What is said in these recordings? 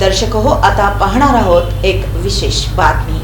दर्शक हो आता पाहणार आहोत एक विशेष बातमी.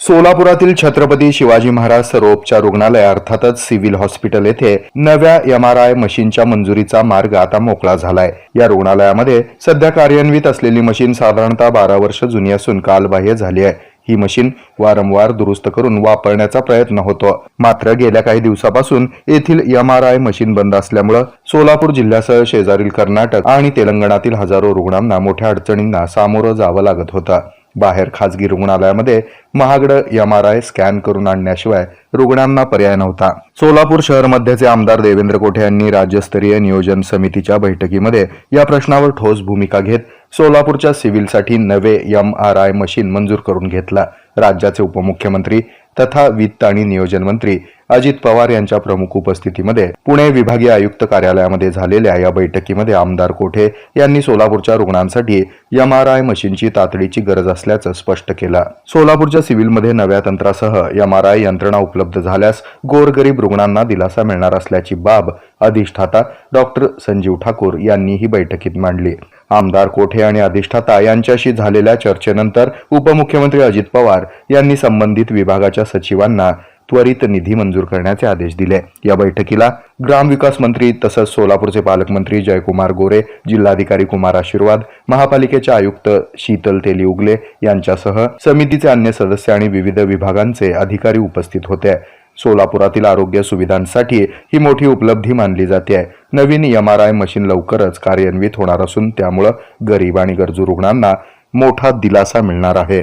सोलापुरातील छत्रपती शिवाजी महाराज सरोपच्या रुग्णालय अर्थातच सिव्हिल हॉस्पिटल येथे नव्या एम आर आय मशीनच्या मंजुरीचा मार्ग आता मोकळा झालाय. या रुग्णालयामध्ये सध्या कार्यान्वित असलेली मशीन साधारणतः बारा वर्ष जुनी असून कालबाह्य झाली आहे. ही मशीन वारंवार दुरुस्त करून वापरण्याचा प्रयत्न होतो. मात्र गेल्या काही दिवसापासून येथील एम आर आय मशीन बंद असल्यामुळे सोलापूर जिल्ह्यासह शेजारील कर्नाटक आणि तेलंगणातील हजारो रुग्णांना मोठ्या अडचणींना सामोरं जावं लागत होतं. बाहेर खासगी रुग्णालयामध्ये महागडं एम आर आय स्कॅन करून आणण्याशिवाय रुग्णांना पर्याय नव्हता. सोलापूर शहर मध्यचे आमदार देवेंद्र कोठे यांनी राज्यस्तरीय नियोजन समितीच्या बैठकीमध्ये या प्रश्नावर ठोस भूमिका घेत सोलापूरच्या सिव्हिलसाठी नवे एम आर आय मशीन मंजूर करून घेतला. राज्याचे उपमुख्यमंत्री तथा वित्त आणि नियोजन मंत्री अजित पवार यांच्या प्रमुख उपस्थितीमध्ये पुणे विभागीय आयुक्त कार्यालयामध्ये झालेल्या या बैठकीमध्ये आमदार कोठे यांनी सोलापूरच्या रुग्णांसाठी एम आर आय मशीनची तातडीची गरज असल्याचं स्पष्ट केलं. सोलापूरच्या सिव्हिलमध्ये नव्या तंत्रासह एम आर आय यंत्रणा उपलब्ध झाल्यास गोरगरीब रुग्णांना दिलासा मिळणार असल्याची बाब अधिष्ठाता डॉक्टर संजीव ठाकूर यांनी ही बैठकीत मांडली. आमदार कोठे आणि अधिष्ठाता यांच्याशी झालेल्या चर्चेनंतर उपमुख्यमंत्री अजित पवार यांनी संबंधित विभागाच्या सचिवांना त्वरित निधी मंजूर करण्याचे आदेश दिले. या बैठकीला ग्रामविकास मंत्री तसंच सोलापूरचे पालकमंत्री जयकुमार गोरे जिल्हाधिकारी कुमार आशीर्वाद महापालिकेचे आयुक्त शीतल तेली उगले यांच्यासह समितीचे अन्य सदस्य आणि विविध विभागांचे अधिकारी उपस्थित होते. सोलापुरातील आरोग्य सुविधांसाठी ही मोठी उपलब्धी मानली जाते. आहे नवीन एम आर आय मशीन लवकरच कार्यान्वित होणार असून त्यामुळं गरीब आणि गरजू रुग्णांना मोठा दिलासा मिळणार आहे.